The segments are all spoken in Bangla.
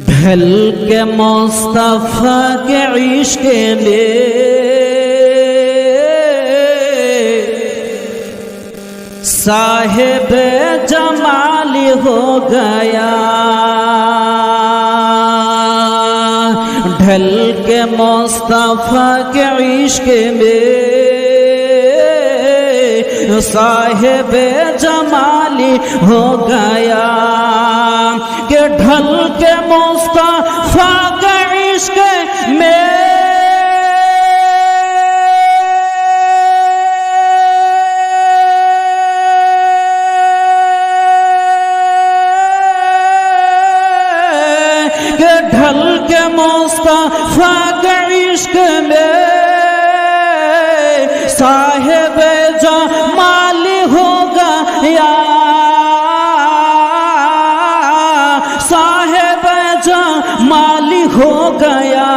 بلکہ مصطفیٰ کے عشق نے صاحب جمال ہو گیا ڈھل کے مصطفیٰ کے عشق میں साहेब जमाली हो गया। कि ढल के मुस्तफ़ा के इश्क में। कि ढल के मुस्तफ़ा के इश्क में। साहेब जमाल हो या साहेब जा माली हो गया।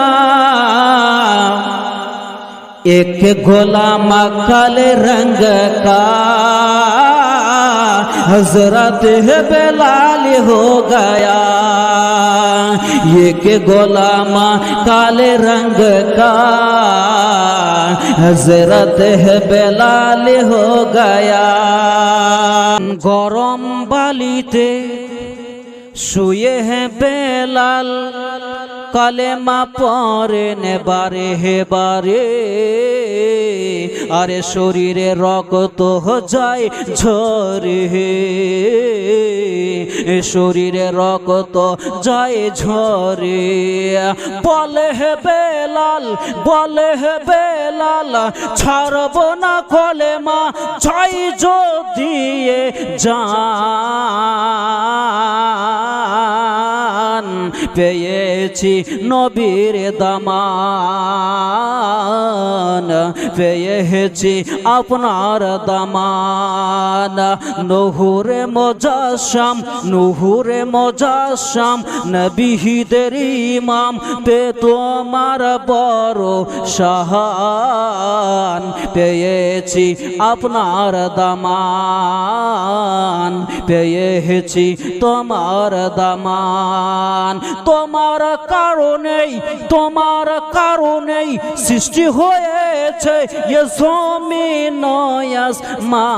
एक गोला मकल रंग का। हजरत है बेलाल हो गया एक गुलाम काले रंग का हजरत है बेलाल हो गया গরম বালিতে শুয়ে হ্যাঁ বেলাল কালেমা পরে নেবারে হে বারে আরে শরীরে রক্ত যায় ঝরে। শরীরে রক্ত যায় ঝরে। বলে হে বেলাল, বলে হে বেলাল, ছাড়ব না কলেমা, যাই দিয়ে জান। পেয়েছি নবীর দামান। পেয়েছি আপনার দামান। নহুরে মজাসাম নহুরে মজাসাম নবিহিদের ইমাম পে তোমার বড় সাহান পেয়েছি আপনার দামান। পেয়েছি তোমার দামান। তোমার কারণেই তোমার কারণেই সৃষ্টি হয়েছে এ জমিন মা।